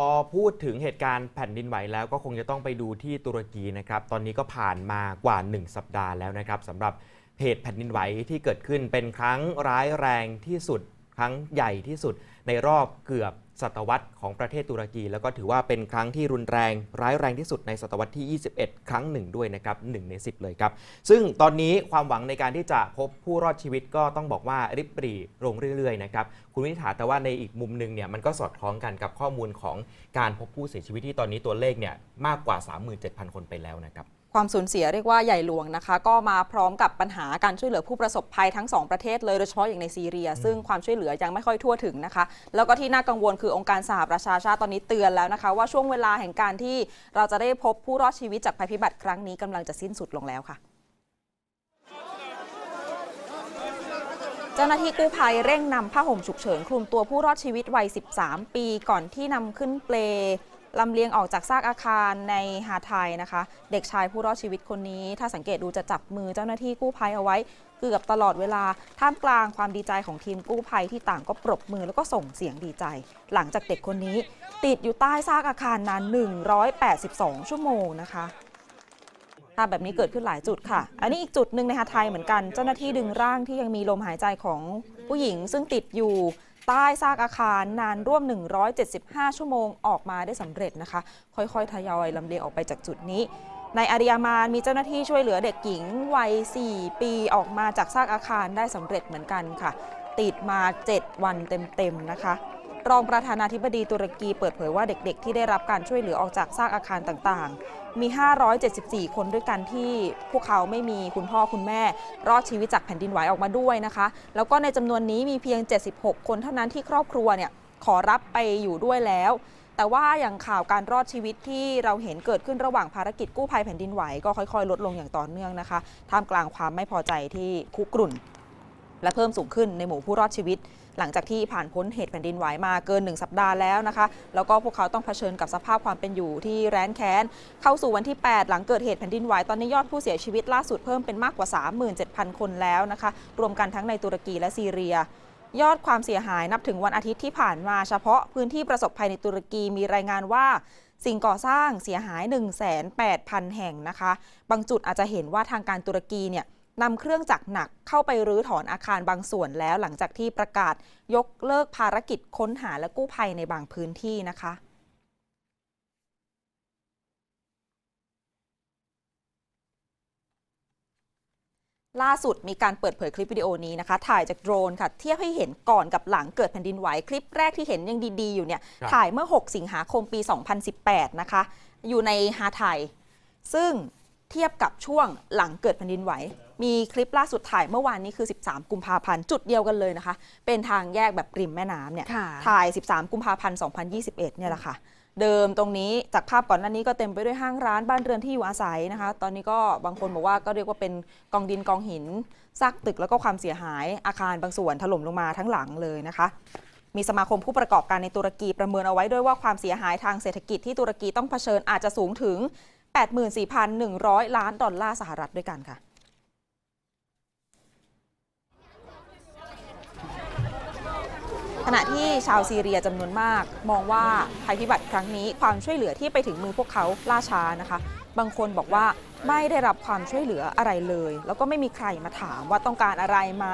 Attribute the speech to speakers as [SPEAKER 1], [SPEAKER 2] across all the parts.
[SPEAKER 1] พอพูดถึงเหตุการณ์แผ่นดินไหวแล้วก็คงจะต้องไปดูที่ตุรกีนะครับ ตอนนี้ก็ผ่านมากว่า 1 สัปดาห์แล้วนะครับสำหรับเหตุแผ่นดินไหวที่เกิดขึ้นเป็นครั้งร้ายแรงที่สุด ครั้งใหญ่ที่สุดในรอบเกือบศตวรรษของประเทศตุรกี แล้วก็ถือว่าเป็นครั้งที่รุนแรงร้ายแรงที่สุดในศตวรรษที่ 21 ครั้งหนึ่งด้วยนะครับ1ใน 10 เลยครับ ซึ่งตอนนี้ความหวังในการที่จะพบผู้รอดชีวิตก็ต้องบอกว่าริบปรีลงเรื่อยๆนะครับคุณวินิฐาแต่ว่าในอีกมุมหนึ่งเนี่ยมันก็สอดคล้องกันกับข้อมูลของการพบผู้เสียชีวิตที่ตอนนี้ตัวเลขเนี่ยมากกว่า 37,000 คนไปแล้วนะครับ
[SPEAKER 2] ความสูญเสียเรียกว่าใหญ่หลวงนะคะ ก็มาพร้อมกับปัญหาการช่วยเหลือผู้ประสบภัยทั้งสองประเทศเลยโดยเฉพาะอย่างในซีเรีย ซึ่งความช่วยเหลือยังไม่ค่อยทั่วถึงนะคะ แล้วก็ที่น่ากังวลคือองค์การสหประชาชาติตอนนี้เตือนแล้วนะคะ ว่าช่วงเวลาแห่งการที่เราจะได้พบผู้รอดชีวิตจากภัยพิบัติครั้งนี้กำลังจะสิ้นสุดลงแล้วค่ะเจ้าหน้าที่กู้ภัยเร่งนำผ้าห่มฉุกเฉินคลุมตัวผู้รอดชีวิตวัย 13 ปี ก่อนที่นำขึ้นเปล ลำเลียงออกจากซากอาคารในหาไทยนะคะ เด็กชายผู้รอดชีวิตคนนี้ ถ้าสังเกตดูจะจับมือเจ้าหน้าที่กู้ภัยเอาไว้เกือบตลอดเวลา ท่ามกลางความดีใจของทีมกู้ภัยที่ต่างก็ปรบมือแล้วก็ส่งเสียงดีใจ หลังจากเด็กคนนี้ ติดอยู่ใต้ซากอาคารนาน 182 ชั่วโมงนะคะภาพแบบนี้เกิดขึ้นหลายจุดค่ะ อันนี้อีกจุดหนึ่งในหาไทยเหมือนกัน เจ้าหน้าที่ดึงร่างที่ยังมีลมหายใจของผู้หญิงซึ่งติดอยู่ ใต้ซากอาคารนานร่วม 175 ชั่วโมงออกมาได้สำเร็จนะคะ ค่อยๆ ทยอยลำเลียงออกไปจากจุดนี้ในอาริยามานมีเจ้าหน้าที่ช่วยเหลือเด็กหญิงวัย 4 ปีออกมาจากซากอาคารได้สำเร็จเหมือนกันค่ะ ติดมา 7 วันเต็มๆนะคะ รองประธานาธิบดีตุรกีเปิดเผยว่าเด็กๆ ที่ได้รับการช่วยเหลือออกจากซากอาคารต่างๆ มี 574 คนด้วยกันที่พวกเขาไม่มีคุณพ่อคุณแม่ รอดชีวิตจากแผ่นดินไหวออกมาด้วยนะคะ แล้วก็ในจำนวนนี้มีเพียง 76 คนเท่านั้นที่ครอบครัวเนี่ยขอรับไปอยู่ด้วยแล้ว แต่ว่าอย่างข่าวการรอดชีวิตที่เราเห็นเกิดขึ้นระหว่างภารกิจกู้ภัยแผ่นดินไหวก็ค่อยๆ ลดลงอย่างต่อเนื่องนะคะท่ามกลางความไม่พอใจที่คุกรุ่น และเพิ่มสูงขึ้นในหมู่ผู้รอดชีวิต หลังจากที่ผ่านพ้นเหตุแผ่นดินไหวมาเกิน 1 สัปดาห์แล้วนะคะ แล้วก็พวกเขาต้องเผชิญกับสภาพความเป็นอยู่ที่แร้นแค้น เข้าสู่วันที่ 8 หลังเกิดเหตุแผ่นดินไหวตอนนี้ยอดผู้เสียชีวิตล่าสุดเพิ่มเป็นมากกว่า 37,000 คนแล้วนะคะ รวมกันทั้งในตุรกีและซีเรียยอดความเสียหายนับถึงวันอาทิตย์ที่ผ่านมาเฉพาะพื้นที่ประสบภัยในตุรกีมีรายงานว่า สิ่งก่อสร้างเสียหาย 1,800 0 แห่งนะคะ บางจุดอาจจะเห็นว่าทางการตุรกีเนี่ย นำเครื่องจักรหนักเข้าไปรื้อถอนอาคารบางส่วนแล้ว หลังจากที่ประกาศยกเลิกภารกิจค้นหาและกู้ภัยในบางพื้นที่นะคะล่าสุดมีการเปิดเผยคลิปวิดีโอนี้นะคะ ถ่ายจากโดรนค่ะ เทียบให้เห็นก่อนกับหลังเกิดแผ่นดินไหว คลิปแรกที่เห็นยังดีๆ อยู่เนี่ย
[SPEAKER 1] ครับ
[SPEAKER 2] ถ่ายเมื่อ 6 สิงหาคมปี 2018 นะคะ อยู่ในฮาไทย ซึ่งเทียบกับช่วงหลังเกิดแผ่นดินไหว มีคลิปล่าสุดถ่ายเมื่อวานนี้คือ 13 กุมภาพันธ์จุดเดียวกันเลยนะคะ เป็นทางแยกแบบริมแม่น้ำเนี่ย
[SPEAKER 3] ค่ะ
[SPEAKER 2] ถ่าย 13 กุมภาพันธ์2021 เนี่ยแหละค่ะ เดิมตรงนี้จากภาพก่อนหน้านี้ก็เต็มไปด้วยห้างร้านบ้านเรือนที่อยู่อาศัยนะคะ ตอนนี้ก็บางคนบอกว่าก็เรียกว่าเป็นกองดินกองหินซากตึกแล้วก็ความเสียหายอาคารบางส่วนถล่มลงมาทั้งหลังเลยนะคะมีสมาคมผู้ประกอบการในตุรกีประเมินเอาไว้ด้วยว่าความเสียหายทางเศรษฐกิจที่ตุรกีต้องเผชิญอาจจะสูงถึง 84,100 ล้านดอลลาร์สหรัฐด้วยกันค่ะ ขณะที่ชาวซีเรียจำนวนมาก มองว่าภัยพิบัติครั้งนี้ความช่วยเหลือที่ไปถึงมือพวกเขาล่าช้านะคะ บางคนบอกว่าไม่ได้รับความช่วยเหลืออะไรเลย แล้วก็ไม่มีใครมาถามว่าต้องการอะไรไหม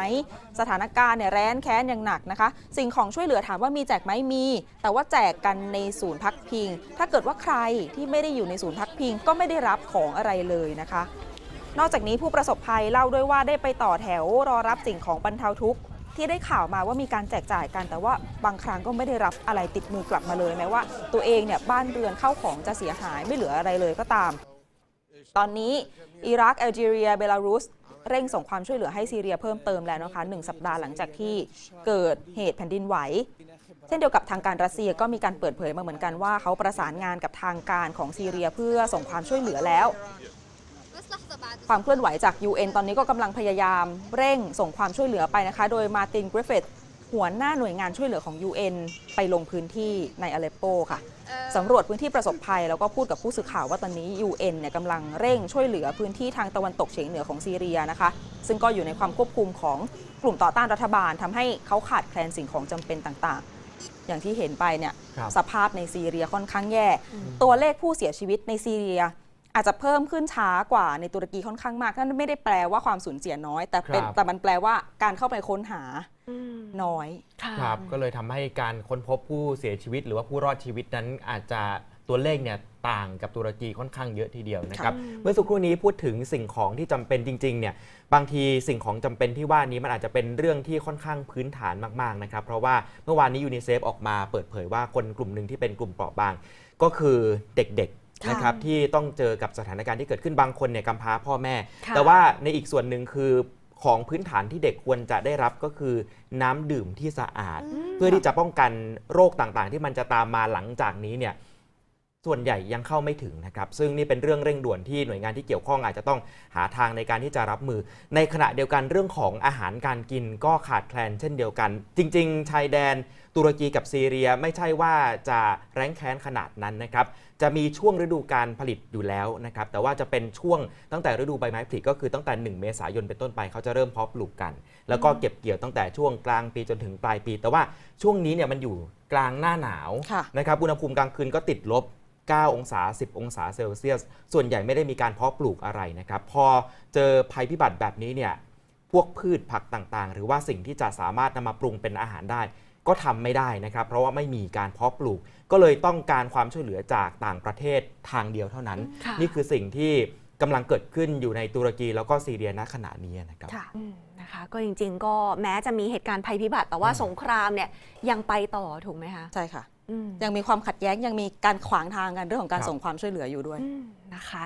[SPEAKER 2] สถานการณ์เนี่ยแร้นแค้นอย่างหนักนะคะ สิ่งของช่วยเหลือถามว่ามีแจกไหมมี แต่ว่าแจกกันในศูนย์พักพิง ถ้าเกิดว่าใครที่ไม่ได้อยู่ในศูนย์พักพิง ก็ไม่ได้รับของอะไรเลยนะคะ นอกจากนี้ผู้ประสบภัยเล่าด้วยว่าได้ไปต่อแถวรอรับสิ่งของบรรเทาทุกข์ ที่ได้ข่าวมาว่ามีการแจกจ่ายกัน แต่ว่าบางครั้งก็ไม่ได้รับอะไรติดมือกลับมาเลยแม้ว่า ตัวเองเนี่ยบ้านเรือนเข้าของจะเสียหายไม่เหลืออะไรเลยก็ตาม ตอนนี้อิรักแอลจีเรียเบลารุสเร่งส่งความช่วยเหลือให้ซีเรียเพิ่มเติมแล้วนะคะหนึ่งสัปดาห์หลังจากที่เกิดเหตุแผ่นดินไหว เช่นเดียวกับทางการรัสเซียก็มีการเปิดเผยมาเหมือนกันว่าเขาประสานงานกับทางการของซีเรียเพื่อส่งความช่วยเหลือแล้ว ความเคลื่อนไหวจาก UN ตอนนี้ก็กำลังพยายามเร่งส่งความช่วยเหลือไปนะคะ โดยมาตินกริฟฟิธหัวหน้าหน่วยงานช่วยเหลือของ UN ไปลงพื้นที่ในอเลปโปค่ะสำรวจพื้นที่ประสบภัย แล้วก็พูดกับผู้สื่อข่าวว่าตอนนี้ UN เนี่ยกำลังเร่งช่วยเหลือพื้นที่ทางตะวันตกเฉียงเหนือของซีเรียนะคะ ซึ่งก็อยู่ในความควบคุมของกลุ่มต่อต้านรัฐบาลทำให้เขาขาดแคลนสิ่งของจำเป็นต่าง ๆ อย่างที่เห็นไปเนี่ย
[SPEAKER 1] ครับ
[SPEAKER 2] สภาพในซีเรียค่อนข้างแย่
[SPEAKER 3] อืม
[SPEAKER 2] ตัวเลขผู้เสียชีวิตในซีเรีย อาจจะเพิ่มขึ้นช้ากว่าในตุรกีค่อนข้างมากนั่นไม่ได้แปลว่าความสูญเสียน้อย แต่เป็น
[SPEAKER 1] ครับ
[SPEAKER 2] แต่มันแปลว่าการเข้าไปค้นหา
[SPEAKER 3] อืม
[SPEAKER 2] น้อย
[SPEAKER 3] ค่ะ
[SPEAKER 1] ครับ ก็เลยทำให้การค้นพบผู้เสียชีวิต หรือว่าผู้รอดชีวิตนั้นอาจจะตัวเลขเนี่ยต่างกับตุรกีค่อนข้างเยอะทีเดียวนะครับ
[SPEAKER 3] ค่ะ
[SPEAKER 1] เมื่อสักครู่นี้พูดถึงสิ่งของที่จำเป็นจริงๆเนี่ยบางทีสิ่งของจำเป็นที่ว่านี้มันอาจจะเป็นเรื่องที่ค่อนข้างพื้นฐานมากๆนะครับ เพราะว่าเมื่อวานนี้ยูนิเซฟออกมาเปิดเผยว่าคนกลุ่มหนึ่งที่เป็นกลุ่มเปราะบาง ก็คือเด็กๆ
[SPEAKER 2] ค่ะ
[SPEAKER 1] นะครับที่ต้องเจอกับสถานการณ์ที่เกิดขึ้นบางคนเนี่ยกำพร้าพ่อแม่
[SPEAKER 3] ค่ะ
[SPEAKER 1] แต่ว่าในอีกส่วนหนึ่งคือของพื้นฐานที่เด็กควรจะได้รับก็คือน้ำดื่มที่สะอาด เพื่อที่จะป้องกันโรคต่างๆ ที่มันจะตามมาหลังจากนี้เนี่ยส่วนใหญ่ยังเข้าไม่ถึงนะครับ ซึ่งนี่เป็นเรื่องเร่งด่วนที่หน่วยงานที่เกี่ยวข้องอาจจะต้องหาทางในการที่จะรับมือ ในขณะเดียวกันเรื่องของอาหารการกินก็ขาดแคลนเช่นเดียวกัน จริง ๆ ชายแดน ตุรกีกับซีเรียไม่ใช่ว่าจะแร้งแค้นขนาดนั้นนะครับ จะมีช่วงฤดูการผลิตอยู่แล้วนะครับ แต่ว่าจะเป็นช่วงตั้งแต่ฤดูใบไม้ผลิก็คือตั้งแต่ 1 เมษายนเป็นต้นไปเขาจะเริ่มเพาะปลูกกัน แล้วก็เก็บเกี่ยวตั้งแต่ช่วงกลางปีจนถึงปลายปี แต่ว่าช่วงนี้เนี่ยมันอยู่กลางหน้าหนาว
[SPEAKER 2] ค่ะ
[SPEAKER 1] นะครับ อุณหภูมิกลางคืนก็ติดลบ9 องศา 10 องศาเซลเซียส ส่วนใหญ่ไม่ได้มีการเพาะปลูกอะไรนะครับ พอเจอภัยพิบัติแบบนี้เนี่ย พวกพืชผักต่างๆ หรือว่าสิ่งที่จะสามารถนำมาปรุงเป็นอาหารได้ ก็ทำไม่ได้นะครับ เพราะว่าไม่มีการเพาะปลูก ก็เลยต้องการความช่วยเหลือจากต่างประเทศทางเดียวเท่านั้น
[SPEAKER 3] ค่ะ
[SPEAKER 1] นี่คือสิ่งที่กำลังเกิดขึ้นอยู่ในตุรกีแล้วก็ซีเรียณขณะนี้นะครับ
[SPEAKER 2] ค่ะ
[SPEAKER 3] อืมนะคะ ก็จริง ๆ ก็แม้จะมีเหตุการณ์ภัยพิบัติ แต่ว่า
[SPEAKER 1] อืม
[SPEAKER 3] สงครามเนี่ยยังไปต่อถูกไหมคะ
[SPEAKER 2] ใช่ค่ะ
[SPEAKER 3] อืม
[SPEAKER 2] ยังมีความขัดแย้งยังมีการขวางทางกันเรื่องของการ
[SPEAKER 1] ครับ
[SPEAKER 2] ส่งความช่วยเหลืออยู่ด้วย
[SPEAKER 3] อืมนะคะ